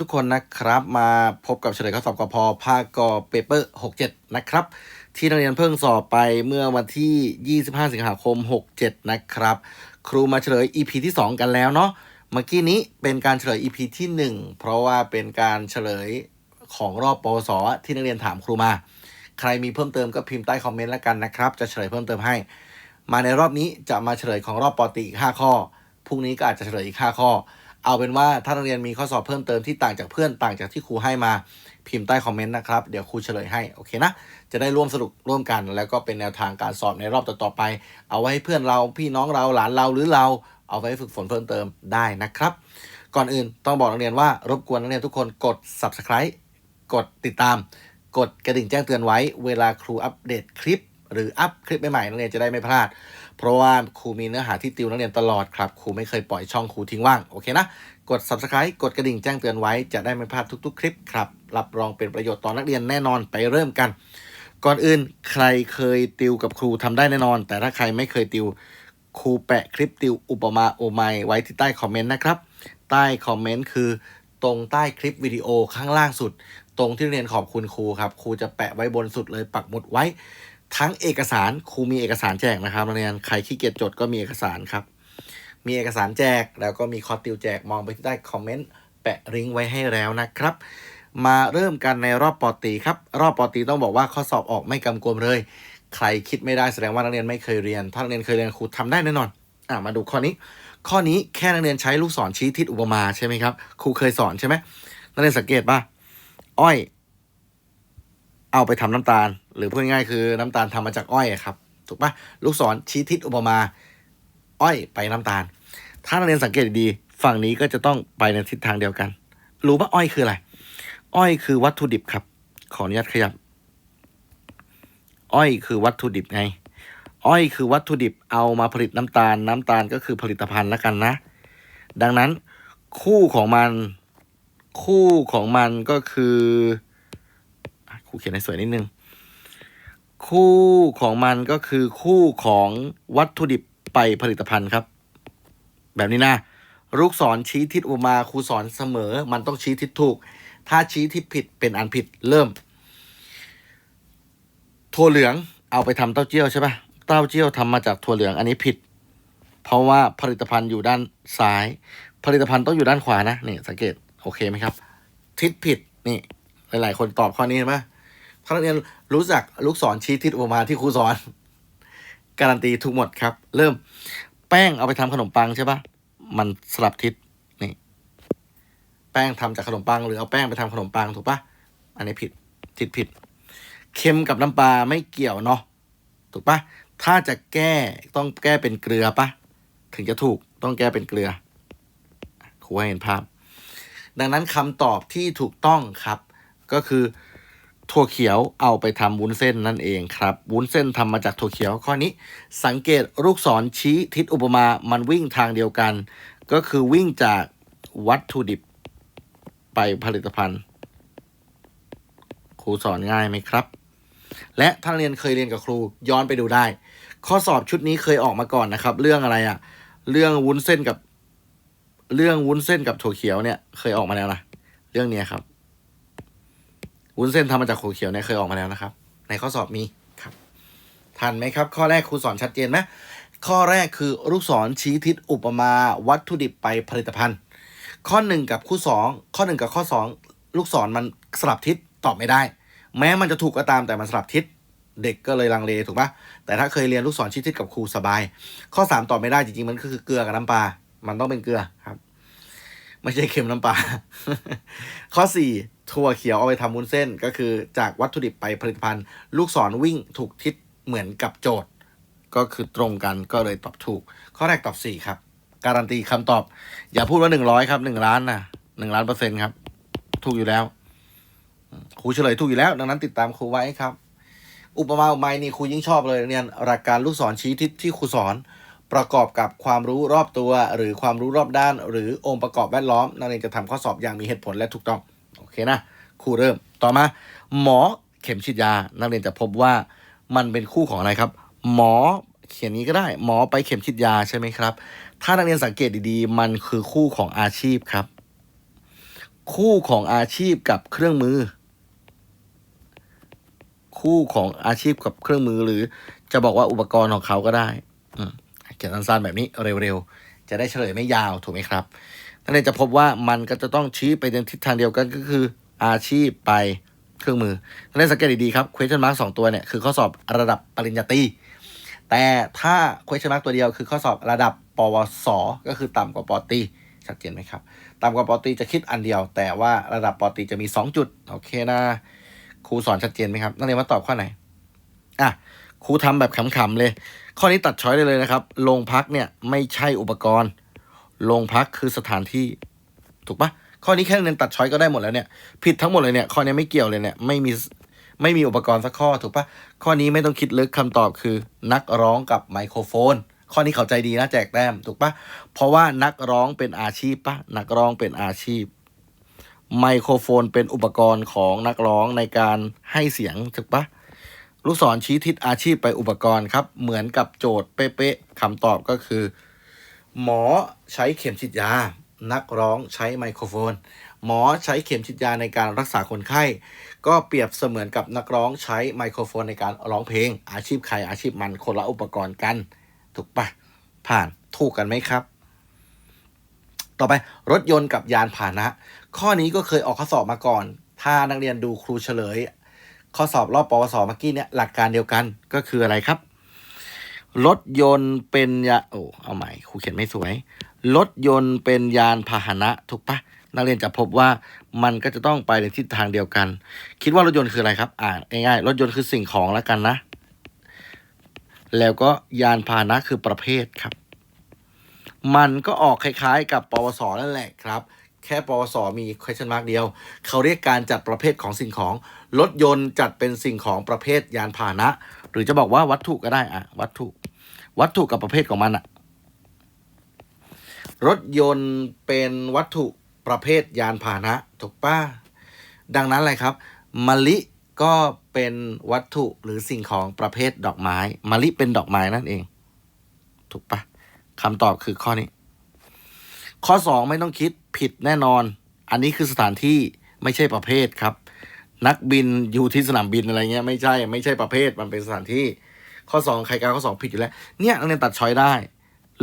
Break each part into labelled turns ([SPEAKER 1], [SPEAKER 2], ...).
[SPEAKER 1] ทุกคนนะครับมาพบกับเฉลยข้อสอบกพภาคกเปเปอร์67 นะครับ ที่นักเรียนเพิ่งสอบไปเมื่อวันที่ 25 สิงหาคม 67 นะครับ ครูมาเฉลย EP ที่ 2 กันแล้วเนาะเมื่อกี้นี้เป็นการเฉลย EP ที่ 1 เพราะว่าเป็นการเฉลยของรอบปวสที่นักเรียนถามครูมา ใครมีเพิ่มเติมก็พิมพ์ใต้คอมเมนต์แล้วกันนะครับ จะเฉลยเพิ่มเติมให้ มาในรอบนี้จะมาเฉลยของรอบปอตรีอีก5ข้อพรุ่งนี้ก็อาจจะเฉลยอีก5ข้อ เอาเป็นว่าถ้านักเรียนมีข้อสอบเพิ่มเติมที่ต่างจากเพื่อนต่างจากที่ครูให้มาพิมพ์ใต้คอมเมนต์นะครับ เดี๋ยวครูเฉลยให้ โอเคนะ จะได้ร่วมสนุกร่วมกันแล้วก็เป็นแนวทางการสอบในรอบต่อๆไป เอาไว้ให้เพื่อนเราพี่น้องเราหลานเราหรือเราเอาไว้ฝึกฝนเพิ่มเติมได้นะครับ ก่อนอื่นต้องบอกนักเรียนว่ารบกวนนักเรียนทุกคนกด subscribe กดติดตาม กดกระดิ่งแจ้งเตือนไว้ เวลาครูอัปเดตคลิป หรืออัพคลิปใหม่ๆนักเรียนจะได้ไม่พลาด เพราะว่าครูมีเนื้อหาที่ติวนักเรียนตลอดครับครูไม่เคยปล่อยช่องครูทิ้งว่างโอเคนะกด subscribe กดกระดิ่งแจ้งเตือนไว้จะได้ไม่พลาดทุก ๆ คลิปครับรับรองเป็นประโยชน์ต่อนักเรียนแน่นอนไปเริ่มกัน ก่อนอื่นใครเคยติวกับครูทำได้แน่นอน แต่ถ้าใครไม่เคยติวครูแปะคลิปติวอุปมาโอไมไว้ที่ใต้คอมเมนต์นะครับใต้คอมเมนต์คือตรงใต้คลิปวิดีโอข้างล่างสุด ตรงที่เรียนขอบคุณครูครับครูจะแปะไว้บนสุดเลยปักหมุดไว้ ทั้งเอกสารครูมีเอกสารแจกนะครับนักเรียนใครขี้เกียจจดก็มีเอกสารครับ มีเอกสารแจกแล้วก็มีคอร์สติวแจกมองไปที่ใต้คอมเมนต์แปะลิงก์ไว้ให้แล้วนะครับ มาเริ่มกันในรอบปอตีครับ รอบปอตีต้องบอกว่าข้อสอบออกไม่กำกวมเลย ใครคิดไม่ได้แสดงว่านักเรียนไม่เคยเรียน ถ้านักเรียนเคยเรียนครูทำได้แน่นอนอะมาดูข้อนี้ ข้อนี้แค่นักเรียนใช้ลูกศรชี้ทิศอุปมาใช่ไหมครับครูเคยสอนใช่ไหมนักเรียนสังเกตป่ะอ้อย เอาไปทำน้ำตาล หรือพูดง่ายๆคือน้ำตาลทำมาจากอ้อยครับ ถูกปะลูกศรชี้ทิศอุปมา อ้อยไปน้ำตาล ถ้านักเรียนสังเกตดีๆฝั่งนี้ก็จะต้องไปในทิศทางเดียวกัน รู้ป่ะอ้อยคืออะไร อ้อยคือวัตถุดิบครับ ขออนุญาตขยับ อ้อยคือวัตถุดิบไง อ้อยคือวัตถุดิบเอามาผลิตน้ำตาล น้ำตาลก็คือผลิตภัณฑ์ล้วกันนะ ดังนั้นคู่ของมันคู่ของมันก็คืออะครูเขียนให้สวยนิดนึง คู่ของมันก็คือคู่ของวัตถุดิบไปผลิตภัณฑ์ครับ แบบนี้นะ ลูกศรชี้ทิศอุมาครูสอนเสมอ มันต้องชี้ทิศถูก ถ้าชี้ทิศผิดเป็นอันผิดเริ่มถั่วเหลืองเอาไปทำเต้าเจี้ยวใช่ปะเต้าเจี้ยวทำมาจากถั่วเหลืองอันนี้ผิด เพราะว่าผลิตภัณฑ์อยู่ด้านซ้าย ผลิตภัณฑ์ต้องอยู่ด้านขวานะนี่สังเกตโอเคไหมครับ ทิศผิดนี่หลาย ๆ คนตอบข้อนี้เห็นไหม ถ้านักเรียนรู้จักลูกศรชี้ทิศอุปมาที่ครูสอน การันตีทุกหมดครับ เริ่มแป้งเอาไปทำขนมปังใช่ปะมันสลับทิศนี่ แป้งทำจากขนมปัง หรือเอาแป้งไปทำขนมปังถูกปะอันนี้ผิดทิศผิด เค็มกับน้ำปลาไม่เกี่ยวเนาะถูกปะถ้าจะแก้ต้องแก้เป็นเกลือปะถึงจะถูกต้องแก้เป็นเกลือครูให้เห็นภาพ ดังนั้นคำตอบที่ถูกต้องครับ ก็คือ ถั่วเขียวเอาไปทำวุ้นเส้นนั่นเองครับ วุ้นเส้นทำมาจากถั่วเขียวข้อนี้ สังเกตลูกศรชี้ทิศอุปมา มันวิ่งทางเดียวกัน ก็คือวิ่งจากวัตถุดิบไปผลิตภัณฑ์ ครูสอนง่ายไหมครับ และถ้านเรียนเคยเรียนกับครูย้อนไปดูได้ ข้อสอบชุดนี้เคยออกมาก่อนนะครับ เรื่องอะไรอะเรื่องวุ้นเส้นกับ เรื่องวุ้นเส้นกับถั่วเขียวเนี่ย เคยออกมาแล้วนะเรื่องนี้ครับ วุ้นเส้นทำมาจากถั่วเขียวเนี่ยเคยออกมาแล้วนะครับ ในข้อสอบมีครับ ทันไหมครับ ข้อแรกครูสอนชัดเจนไหมข้อแรกคือลูกศรชี้ทิศอุปมาวัตถุดิบไปผลิตภัณฑ์ ข้อหนึ่งกับคู่สองข้อหนึ่งกับข้อสองลูกศรมันสลับทิศตอบไม่ได้ แม้มันจะถูกก็ตามแต่มันสลับทิศเด็กก็เลยลังเลถูกปะแต่ถ้าเคยเรียนลูกศรชี้ทิศกับครูสบาย ข้อสามตอบไม่ได้จริงๆมันก็คือเกลือกับน้ำปลามันต้องเป็นเกลือครับ ไม่ใช่เค็มน้ำปลา ข้อสี่ถั่วเขียวเอาไปทำวุ้นเส้นก็คือจากวัตถุดิบไปผลิตภัณฑ์ ลูกศรวิ่งถูกทิศเหมือนกับโจทย์ ก็คือตรงกันก็เลยตอบถูก ข้อแรกตอบสี่ครับ การันตีคำตอบ อย่าพูดว่าหนึ่งร้อยครับหนึ่งล้านนะหนึ่งล้านเปอร์เซ็นต์ครับ ถูกอยู่แล้วครูเฉลยถูกอยู่แล้ว ดังนั้นติดตามครูไว้ครับ อุปมาอุปไมยนี่ครูยิ่งชอบเลยเรียนหลักการลูกศรชี้ทิศที่ครูสอน ประกอบกับความรู้รอบตัว หรือความรู้รอบด้าน หรือองค์ประกอบแวดล้อม นักเรียนจะทำข้อสอบอย่างมีเหตุผลและถูกต้อง โอเคนะครูเริ่มต่อมา หมอเข็มฉีดยา นักเรียนจะพบว่ามันเป็นคู่ของอะไรครับ หมอเขียนนี้ก็ได้ หมอไปเข็มฉีดยาใช่ไหมครับ ถ้านักเรียนสังเกตดีๆ มันคือคู่ของอาชีพครับ คู่ของอาชีพกับเครื่องมือ คู่ของอาชีพกับเครื่องมือหรือจะบอกว่าอุปกรณ์ของเขาก็ได้ อืม เขียนสั้นๆแบบนี้เร็วๆ จะได้เฉลยไม่ยาวถูกไหมครับนั่นเองจะพบว่ามันก็จะต้องชี้ไปในทิศทางเดียวกันก็คืออาชีพไปเครื่องมือนั่นเองสังเกตดีๆครับ question mark สองตัวเนี่ยคือข้อสอบระดับปริญญาตรีแต่ถ้า question mark ตัวเดียวคือข้อสอบระดับปวส ก็คือต่ำกว่าปตีชัดเจนไหมครับ ต่ำกว่าปตีจะคิดอันเดียว แต่ว่าระดับปตีจะมี 2 จุด โอเคนะครูสอนชัดเจนไหมครับ นักเรียนมาตอบข้อไหน อะ ครูทำแบบขำๆเลย ข้อนี้ตัดช้อยได้เลยนะครับ โรงพักเนี่ยไม่ใช่อุปกรณ์ โรงพักคือสถานที่ ถูกปะข้อนี้แค่เรียนตัดช้อยก็ได้หมดแล้วเนี่ย ผิดทั้งหมดเลยเนี่ย ข้อนี้ไม่เกี่ยวเลยเนี่ย ไม่มีไม่มีอุปกรณ์สักข้อถูกปะข้อนี้ไม่ต้องคิดลึกคำตอบคือ นักร้องกับไมโครโฟน ข้อนี้เข้าใจดีนะแจกแต้มถูกปะเพราะว่านักร้องเป็นอาชีพปะนักร้องเป็นอาชีพ ไมโครโฟนเป็นอุปกรณ์ของนักร้องในการให้เสียงถูกปะ ลูกศรชี้ทิศอาชีพไปอุปกรณ์ครับ เหมือนกับโจทย์เป๊ะๆคำตอบก็คือ หมอใช้เข็มฉีดยา นักร้องใช้ไมโครโฟน หมอใช้เข็มฉีดยาในการรักษาคนไข้ ก็เปรียบเสมือนกับนักร้องใช้ไมโครโฟนในการร้องเพลง อาชีพใครอาชีพมันคนละอุปกรณ์กัน ถูกปะผ่านถูกกันไหมครับ ต่อไปรถยนต์กับยานพาหนะ ข้อนี้ก็เคยออกข้อสอบมาก่อน ถ้านักเรียนดูครูเฉลย ข้อสอบรอบปวสเมื่อกี้เนี่ยหลักการเดียวกันก็คืออะไรครับ รถยนต์เป็นยาโอ้เอาใหม่ครูเขียนไม่สวย รถยนต์เป็นยานพาหนะถูกปะนักเรียนจะพบว่ามันก็จะต้องไปในทิศทางเดียวกัน คิดว่ารถยนต์คืออะไรครับ อ่านง่ายๆรถยนต์คือสิ่งของแล้วกันนะ แล้วก็ยานพาหนะคือประเภทครับ มันก็ออกคล้ายๆ กับปวสนั่นแหละครับ แค่ปวสมี question mark เดียว เขาเรียกการจัดประเภทของสิ่งของ รถยนต์จัดเป็นสิ่งของประเภทยานพาหนะ หรือจะบอกว่าวัตถุก็ได้อะวัตถุ วัตถุกับประเภทของมันอะรถยนต์เป็นวัตถุประเภทยานพาหนะถูกป้า ดังนั้นอะไรครับมะลิก็เป็นวัตถุหรือสิ่งของประเภทดอกไม้มะลิเป็นดอกไม้นั่นเอง ถูกปะคำตอบคือข้อนี้ ข้อ 2 ไม่ต้องคิดผิดแน่นอน อันนี้คือสถานที่ไม่ใช่ประเภทครับ นักบินอยู่ที่สนามบินอะไรเงี้ยไม่ใช่ไม่ใช่ประเภทมันเป็นสถานที่ ข้อ 2 ใครกาข้อ 2 ผิดอยู่แล้ว เนี่ยนักเรียนตัดช้อยได้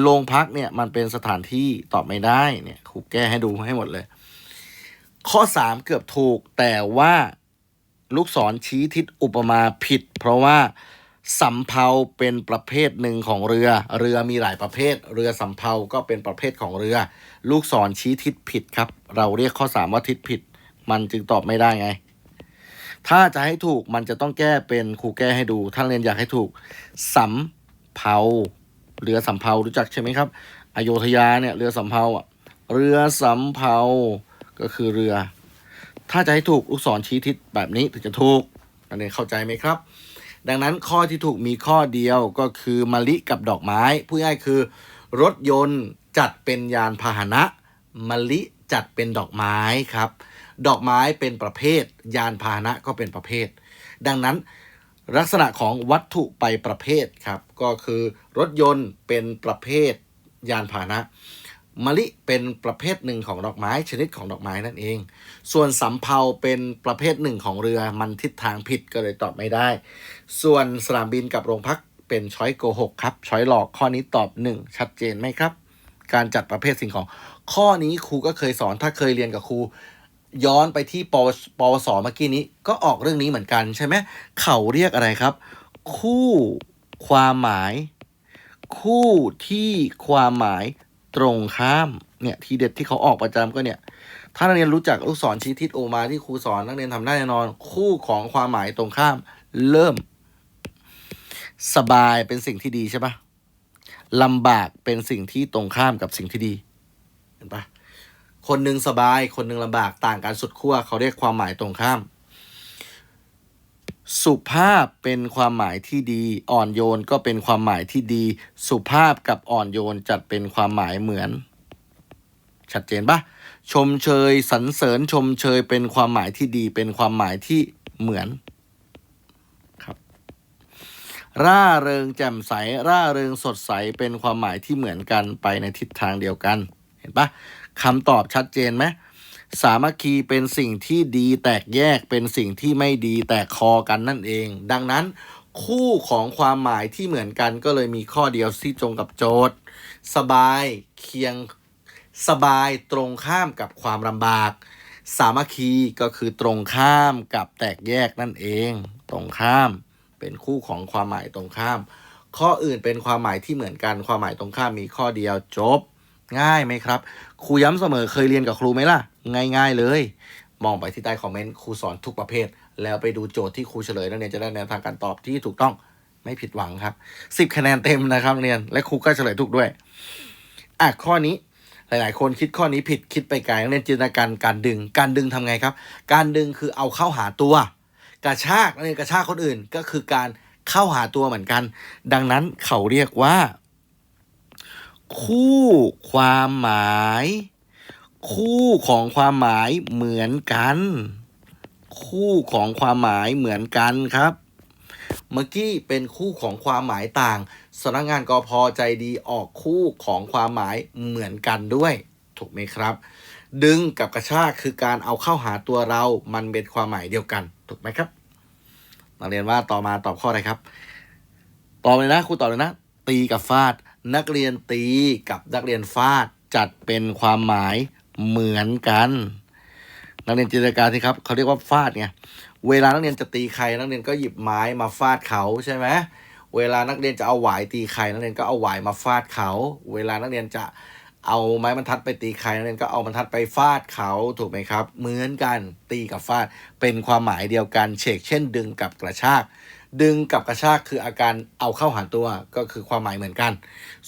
[SPEAKER 1] โรงพักเนี่ยมันเป็นสถานที่ตอบไม่ได้เนี่ยครูแก้ให้ดูให้หมดเลย ข้อ 3 เกือบถูกแต่ว่าลูกศรชี้ทิศอุปมาผิด เพราะว่าสำเภาเป็นประเภทหนึ่งของเรือ เรือมีหลายประเภท เรือสำเภาก็เป็นประเภทของเรือ ลูกศรชี้ทิศผิดครับ เราเรียกข้อ 3 ว่าทิศผิด มันจึงตอบไม่ได้ไง ถ้าจะให้ถูกมันจะต้องแก้เป็นครูแก้ให้ดูท่านเรียนอยากให้ถูกสำเภาเรือสำเภารู้จักใช่ไหมครับ อโยธยาเนี่ยเรือสำเภาอะเรือสำเภาก็คือเรือ ถ้าจะให้ถูกลูกศรชี้ทิศแบบนี้ถึงจะถูกอันนี้เข้าใจไหมครับ ดังนั้นข้อที่ถูกมีข้อเดียวก็คือมะลิกับดอกไม้พูดง่ายคือ รถยนต์จัดเป็นยานพาหนะมะลิจัดเป็นดอกไม้ครับ ดอกไม้เป็นประเภท ยานพาหนะก็เป็นประเภท ดังนั้นลักษณะของวัตถุไปประเภทครับ ก็คือรถยนต์เป็นประเภทยานพาหนะมะลิเป็นประเภทหนึ่งของดอกไม้ชนิดของดอกไม้นั่นเอง ส่วนสำเภาเป็นประเภทหนึ่งของเรือมันทิศทางผิดก็เลยตอบไม่ได้ ส่วนสนามบินกับโรงพักเป็นช้อยโกหกครับช้อยหลอกข้อนี้ตอบหนึ่งชัดเจนไหมครับ การจัดประเภทสิ่งของ ข้อนี้ครูก็เคยสอนถ้าเคยเรียนกับครู ย้อนไปที่ปวปวสเมื่อกี้นี้ ก็ออกเรื่องนี้เหมือนกันใช่ไหมเขาเรียกอะไรครับ คู่ความหมาย คู่ที่ความหมายตรงข้ามเนี่ยทีเด็ดที่เขาออกประจำก็เนี่ย ถ้านักเรียนรู้จักลูกศรชี้ทิศโอมาที่ครูสอนนักเรียนทำได้แน่นอน คู่ของความหมายตรงข้าม เริ่ม สบายเป็นสิ่งที่ดีใช่ปะลำบากเป็นสิ่งที่ตรงข้ามกับสิ่งที่ดี เห็นปะ คนหนึ่งสบาย คนหนึ่งลำบากต่างกันสุดขั้วเขาเรียกความหมายตรงข้าม สุภาพเป็นความหมายที่ดี อ่อนโยนก็เป็นความหมายที่ดี สุภาพกับอ่อนโยนจัดเป็นความหมายเหมือน ชัดเจนปะชมเชยสรรเสริญชมเชยเป็นความหมายที่ดี เป็นความหมายที่เหมือนครับ ร่าเริงแจ่มใส ร่าเริงสดใสเป็นความหมายที่เหมือนกันไปในทิศทางเดียวกัน เห็นปะ คำตอบชัดเจนไหมสามัคคีเป็นสิ่งที่ดีแตกแยกเป็นสิ่งที่ไม่ดีแตกคอกันนั่นเอง ดังนั้นคู่ของความหมายที่เหมือนกันก็เลยมีข้อเดียวที่ตรงกับโจทย์ สบายเคียงสบายตรงข้ามกับความลำบาก สามัคคีก็คือตรงข้ามกับแตกแยกนั่นเอง ตรงข้ามเป็นคู่ของความหมายตรงข้าม ข้ออื่นเป็นความหมายที่เหมือนกัน ความหมายตรงข้ามมีข้อเดียวจบ ง่ายไหมครับ ครูย้ำเสมอเคยเรียนกับครูไหมล่ะ ง่าย ๆ เลย มองไปที่ใต้คอมเมนต์ครูสอนทุกประเภท แล้วไปดูโจทย์ที่ครูเฉลยนักเรียนจะได้แนวทางการตอบที่ถูกต้องไม่ผิดหวังครับสิบคะแนนเต็มนะครับนักเรียน และครูก็เฉลยถูกด้วยอะข้อนี้หลาย ๆ คนคิดข้อนี้ผิดคิดไปไกลนักเรียนจินตนาการการดึง การดึงทำไงครับ การดึงคือเอาเข้าหาตัว กระชากนักเรียนกระชากคนอื่นก็คือการเข้าหาตัวเหมือนกัน ดังนั้นเขาเรียกว่า คู่ความหมาย คู่ของความหมายเหมือนกัน คู่ของความหมายเหมือนกันครับ เมื่อกี้เป็นคู่ของความหมายต่างสำนักงานกอพใจดีออกคู่ของความหมายเหมือนกันด้วย ถูกไหมครับ ดึงกับกระชากคือการเอาเข้าหาตัวเรา มันเป็นความหมายเดียวกัน ถูกไหมครับนักเรียนว่าต่อมาตอบข้ออะไรครับ ตอบเลยนะครูตอบเลยนะ ตีกับฟาด นักเรียนตีกับนักเรียนฟาดจัดเป็นความหมายเหมือนกัน นักเรียนจินตนาการสิครับเขาเรียกว่าฟาดไงเวลานักเรียนจะตีใครนักเรียนก็หยิบไม้มาฟาดเขาใช่ไหมเวลานักเรียนจะเอาหวายตีใครนักเรียนก็เอาหวายมาฟาดเขา เวลานักเรียนจะเอาไม้บรรทัดไปตีใครนักเรียนก็เอาบรรทัดไปฟาดเขาถูกไหมครับ เหมือนกันตีกับฟาดเป็นความหมายเดียวกันเชกเช่นดึงกับกระชาก ดึงกับกระชากคืออาการเอาเข้าหาตัวก็คือความหมายเหมือนกัน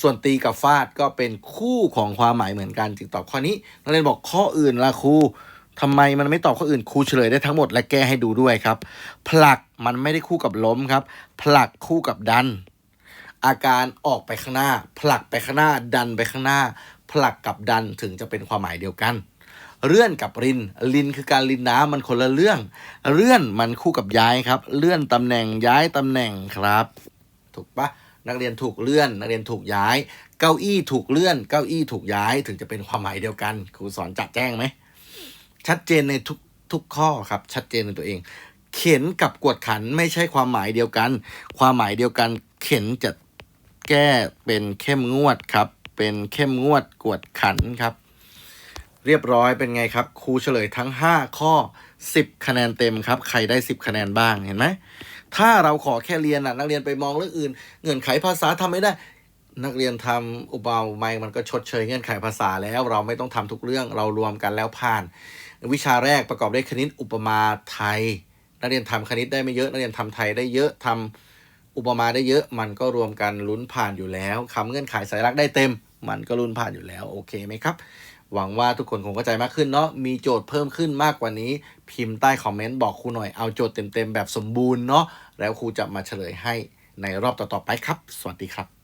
[SPEAKER 1] ส่วนตีกับฟาดก็เป็นคู่ของความหมายเหมือนกัน จึงตอบข้อนี้นักเรียนบอกข้ออื่นละครูทำไมมันไม่ตอบข้ออื่นครูเฉลยได้ทั้งหมดและแก้ให้ดูด้วยครับ ผลักมันไม่ได้คู่กับล้มครับ ผลักคู่กับดัน อาการออกไปข้างหน้า ผลักไปข้างหน้าดันไปข้างหน้า ผลักกับดันถึงจะเป็นความหมายเดียวกัน เลื่อนกับรินรินคือการรินน้ำมันคนละเรื่อง เลื่อนมันคู่กับย้ายครับ เลื่อนตำแหน่งย้ายตำแหน่งครับ ถูกปะนักเรียนถูกเลื่อน นักเรียนถูกย้าย เก้าอี้ถูกเลื่อน เก้าอี้ถูกย้าย ถึงจะเป็นความหมายเดียวกัน ครูสอนจัดแจ้งไหม ชัดเจนในทุกทุกข้อครับ ชัดเจนในตัวเอง เข็นกับกวดขันไม่ใช่ความหมายเดียวกัน ความหมายเดียวกัน เข็นจะแก้เป็นเข้มงวดครับ เป็นเข้มงวดกวดขันครับ เรียบร้อยเป็นไงครับครูเฉลยทั้ง 5 ข้อ 10 คะแนนเต็มครับ ใครได้ 10 คะแนนบ้างเห็นไหมถ้าเราขอแค่เรียนน่ะนักเรียนไปมองเรื่องอื่น เงื่อนไขภาษาทำไม่ได้ นักเรียนทำอุปมาไมยมันก็ชดเชยเงื่อนไขภาษาแล้ว เราไม่ต้องทำทุกเรื่องเรารวมกันแล้วผ่าน วิชาแรกประกอบด้วยคณิตอุปมาไทย นักเรียนทำคณิตได้ไม่เยอะ นักเรียนทำไทยได้เยอะทำอุปมาได้เยอะมันก็รวมกันลุ้นผ่านอยู่แล้วคำเงื่อนไขสายรักษณ์ได้เต็ม มันก็ลุ้นผ่านอยู่แล้วโอเคไหมครับ หวังว่าทุกคนคงเข้าใจมากขึ้นเนาะ มีโจทย์เพิ่มขึ้นมากกว่านี้ พิมพ์ใต้คอมเมนต์บอกครูหน่อย เอาโจทย์เต็มๆแบบสมบูรณ์เนาะ แล้วครูจะมาเฉลยให้ในรอบต่อๆไปครับ สวัสดีครับ